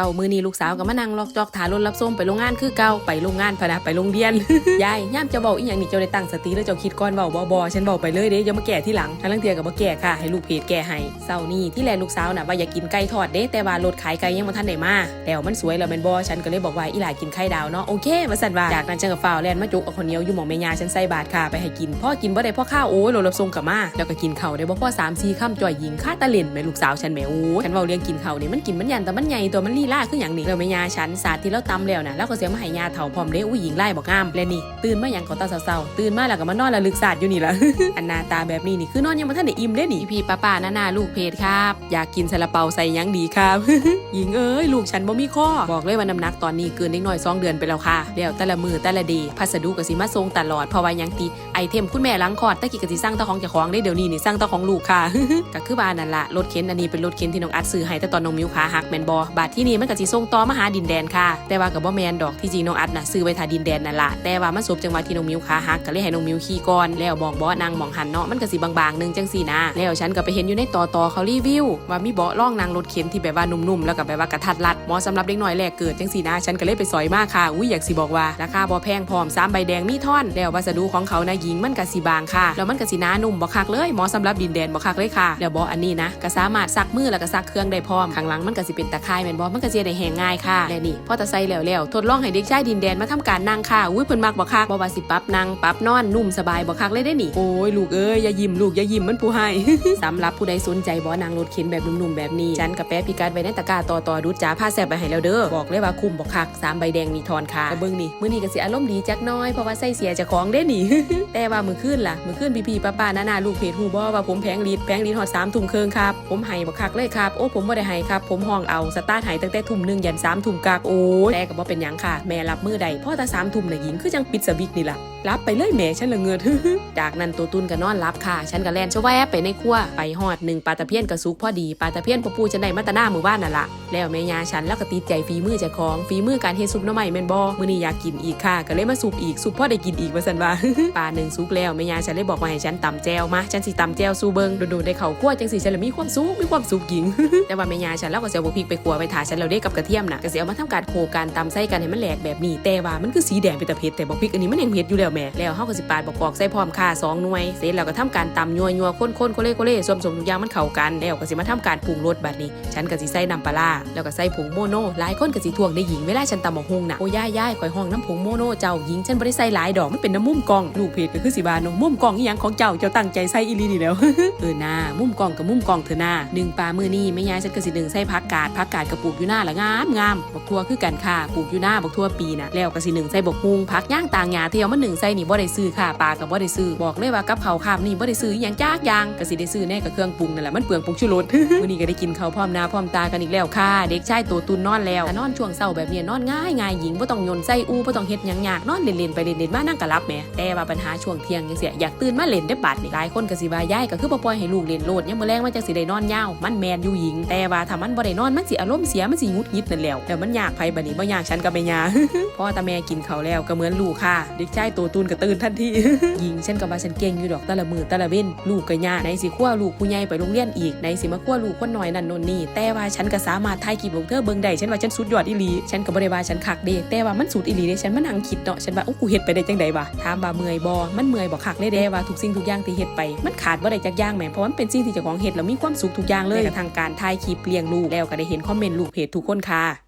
ามือนี้ลูกสาวก็มานั่งลอกจอกถารถรับส่งไปโรงงานคือเก่าไปโรงงานพะนะไปโรงเรียนยายย่ามจะบอกอีหยังนี่เจ้าได้ตั้งสติแล้วเจ้าคิดก่อนเว้าบ่บ่ฉันบอกไปเลยเด้อย่ามาแก่ที่หลังทั้งเทียกับบ่แก่ค่ะให้ลูกเพจแก่ให้เศร้านี่ที่แลลูกสาวน่ะว่าอยากกินไก่ทอดเด้แต่ว่ารถขายไก่ยังบ่ทันได้มาแล้วมันสวยแล้วแม่นบ่ฉันก็เลยบอกว่าอีหลากินไข่ดาวเนาะโอเคว่าซั่นว่าจากนั้นฉันก็ฟ้าวแลนมาจุกเอาคนเหนียวอยู่หมองแม่ยาฉันใส่บาตรค่ะไปให้กินพ่อกินบ่ได้พ่อข้าวโอ้ยรถรับส่งกลับมาแล้วก็กินข้าวได้บ่พ่อ3 4ค่ำจ่อยหญิงค่าตะเล่นแม่ลูกสาวฉันแม่โอ้ฉันเว้าเรื่องกินข้าวนี่ยมันกินมันยันแต่มันใหญ่ตัวมันลีล่าคือหยังนี่แล้วแม่ยาฉันสาดที่เราตำแล้วนะแล้วก็เสียมาให้ยาเฒ่าพร้อมเด้อุ้ยหญิงไล่บอกงามและนี่ ตื่นมาหยังก็ตาเศร้าๆตื่นมาแล้วก็มานอนระลึกศาสตร์อยู่นี่ละอันนาตาแบบนี้นี่คือนอนยังบ่ทันได้อิ่มเด้นี่พี่ป้าป้าน้านาลูกเพจครับ อยากกินซาลาเปาใส่ยังดีครับหญิงเอ้ยลูกฉันบ่มีข้อบอกเลยว่าน้ำหนักตอนนี้เกินเล็กน้อย2เดือนไปแล้วค่ะแล้วแต่ละมือแต่ละดย์พัสดุก็สิมาส่งตลอดเพราะว่ายังติไอเทมคุณแม่ล้างคอดตะกี้ก็สิสั่งตาของเจ้าของได้เดี๋ยวนี้นี่สั่งตาของลูกค่ะก็คือบ้านนั่นละรถเข็นอันนี้เป็นรถเข็นที่น้องอัดซื้อให้แต่ตอนน้องมิวขาหักแมนบอบาทที่นี่มันก็สิส่งต่อมาหาดินแดนค่ะ แต่ว่ากับบ่แมนดอกที่จริงน้องอัดนะซื้อไว้ทาดินแดนนั่นละแต่ว่ามันสบจังหวะที่น้องมิวขาหักก็เลยให้น้องมิวขี่ก่อนแล้วบอกบอสนางมองหันเนาะมันก็สิบางๆนึงจังสี่นะแล้วฉันก็ไปเห็นอยู่ในต่อต่อเขารีวิว ว่ามีเบาะร่องนางรถเข็นที่แบบว่านุ่มๆแล้วก็แบบว่ากระทัดรัดเหมาะสำหรับเด็กน้อยแรกเกิดจังสี่นะฉันก็เลยไปสอยมากค่ะอุ้ยอยากสิบอกว่าราคาบ่แพงพร้อมสามใบแดงมีท่อน แล้ววัสดุของเขานะหญิงมันก็สิบางค่ะแล้วมันก็สิหนานุ่มบ่คักเลยเหมาะสำหรับดินแดนบ่คักเลยค่ะ แล้วบาะอันนี้นะก็สามารถซักมือแล้วก็ซักเครื่องได้พร้อมข้างหลังมันก็สิเป็นตะข่ายแม่นบ่มันก็สิได้แห้งง่ายค่ะและนี่พอตะไซแล้วแล้วทดลองให้เด็กชายดินแดนมาทำการนั่งค่ะอุ้ยเพิ่นมักบ่คักบ่ว่าสิปรับนั่งปรับนอนนุ่มสบายบ่คักเลยได้นี่โอ้ยลูกเอ้ยอย่ายิ้มลูกอย่ายิ้มมันผู้ให้สำหรับผู้ใดสนใจบ่นางรถเข็นแบบนุ่มๆแบบนี้ฉันกับแปะพิกัดไว้ในตะกร้าต่อต่อดูจ้าผ้าแซ่บไปให้แล้วเด้อบอกเลยว่าคุ้มบ่คักสามใบแดงมีทอนค่ะแต่เบิ่งนี่มื้อนี้ก็สิอารมณ์ดีจักน้อยเพราะว่าใส่เสียเจ้าของเด้นี่แต่ว่ามื้อคืนล่ะมื้อคืนพี่ๆป้าๆน้าๆลูกเพจฮู้บ่ว่าผมแพงลีดแพงลีดฮอด3ทุ่มครึ่งครับผมให้บ่คักเลยครับโอ้ผมบ่ได้ให้ครับผมห้องเอาสตาร์ทให้ตั้งแต่ทุ่มหนึ่งยัน3ทุ่มกากโอ้ยแต่ก็บ่เป็นยังค่ะ แม่รับมือใดพ่อตา3ทุ่มน่ะหญิงคือจังปิดสวิตนี่ล่ะรับไปเลยแม่ฉันละเงิดจากนั้นตัวตุนก็นอนรับค่ะ ฉันก็แลนชะแวบไปในครัวไปฮอดหนึ่งปลาตะเพียนกระซุกพอดีปลาตะเพียนปะปูฉันได้มาแตหน้าหมู่บ้านนั่นล่ะแล้วแม่ยาฉันแล้วก็ติดใจฝีมือจ้าของฝีมือการเฮ็ดซุปน้ำใหม่แม่นบ่มื้อนี้อยากกินอีกค่ะ ก็เลยมาซุปอีกซุปพ่อได้กินอีกว่าซั่นว่าปลาหนึ่งซุกแล้วแม่ยาฉันเลยบอกว่าให้ฉันตำแจวมาฉันสิตำแจวสู้เบิงโดนๆได้เข้าครัวจังสิฉันเลยมีความสุขมีความสุขหญิงแต่ว่าแม่ยาฉันแล้วก็สิเอาบ่พริกไปขัวไปถาฉันแล้วได้กับกระเทียมนะก็สิเอามาทำการโขกการตำใส่กันให้มันแหลกแบบนี้แต่ว่ามันคือสีแดงเป็นตะเพ็ดแต่บ่พริกอันนี้มันยังเผ็ดอยู่แล้วแม่แล้วเฮาก็สิปาดบักกอกใส่พร้อมค่ะสองหน่วยเสร็จแล้วก็ทำการตำยัวยัวๆข้นโคเล่โคเล่ส่วนผสมทุกอย่างมันเข้ากันแล้วก็สิมาทำการปรุงรสบัดนี้ ฉันก็สิใส่น้ำปลาแล้วก็ใส่ผงโมโนหลายคนก็สิทวงได้หญิงเวลาฉันตำบักฮงน่ะโอ้ย่ายย่ายข่อยห้องน้ำผงโมโนเจ้าหญิงฉันบ่ได้ใส่หลายดอกมันเป็นน้ำมุมกองลูกเพจก็คือสิบานมุมกองอีหยังของเจ้าเจ้าตั้งใจใส่อีลีนี่แล้วเออหน้ามุมกองกับมุมกองเถอหน้าหนึ่งปลามือนี่ไม่ย้ายฉันก็สิหนึ่งใส่พักกาดพักกาดกระปลูกอยูู่่หน้าละงามงามบักทั่วคือกันค่ะปลูกอยู่หน้าบักทั่วปีนะแล้วก็สิหนึ่งใส่บกฮุงพักย่างต่างหญ้าเที่ยวมันหนึ่งใส่นี่บ่ได้ซื้อค่ะปลากับบ่ได้ซื้อบอกเลยว่ากับเขาวคาบนี่บ่ได้ซื้ออย่างจ้ากยางก็สิได้ซื้อแน่กับเครื่องปรุงนั่นแหละมันเปลืองผงชูรสมื้อนี้ก็ได้กินข้าวพร้อมหน้าพร้อมตากันอีกแล้วค่ะ เด็กชายตัวตุนนอนแล้วนอนช่วงเช้าแบบนี้นอนง่ายง่ายหญิงบ่ต้องยนใส่อู้บ่ต้องเฮ็ดหยังยากนอนเล่นๆไปเล่นๆมานั่งก็หลับแหมแต่ว่าปัญหาช่วงเที่ยงจังซี่อยากตื่นมาเล่นได้บัดนี่หลายคนก็สิว่าย้ายก็คือบ่ปล่อยให้ลูกเล่นโลดยามมื้อแลงมันจังสิได้นอนยาวมันแมนอยู่หญิงแต่ว่าถ้ามันบ่ได้นอนมันสิอารมณ์เสียมันสิงุดหงิดนั่นแล้วแล้วมันอยากไผบัดนี้บ่อยากฉันก็ไม่ยาพ่อตาแม่กินเขาแล้วก็เหมือนลูกค่ะ เด็กชายตัวตุนก็ตื่นทันทีหญิงฉันก็ว่าฉันเก่งอยู่ดอกต่ละมือต่ละเว้นลูกก็ยากในสิขั้วลูกผู้ใหญ่ไปโรงเรียนอีกในสิมาขั้วลูกคนน้อยนั่นนนนี่แต่ว่าฉันก็สามารถถ่ายคลิปลงเธอเบิ่งได้ฉันว่าฉันสุดยอดอีหลีฉันก็บ่ได้ว่าฉันคักเด้แต่ว่ามันสุดอีหลีเด้ฉันมานั่งคิดเนาะฉันว่าโอ้กูเฮ็ดไปได้จังได๋วะถามว่าเมื่อยบ่มันเมื่อยบ่คักเลยเด้ว่าทุกสิ่งทุกอย่างที่เฮ็ดไปมันขาดบ่ได้จักอย่างแหมเพราะมันเป็นสิ่งที่เจ้าของเฮ็ดแล้วมีความสุขทุกอย่างเลยกระทั่งการถ่ายคลิปเลี้ยงลูกแล้วก็ได้เห็นคอมเมนต์ลูกเพจทุกคนค่ะ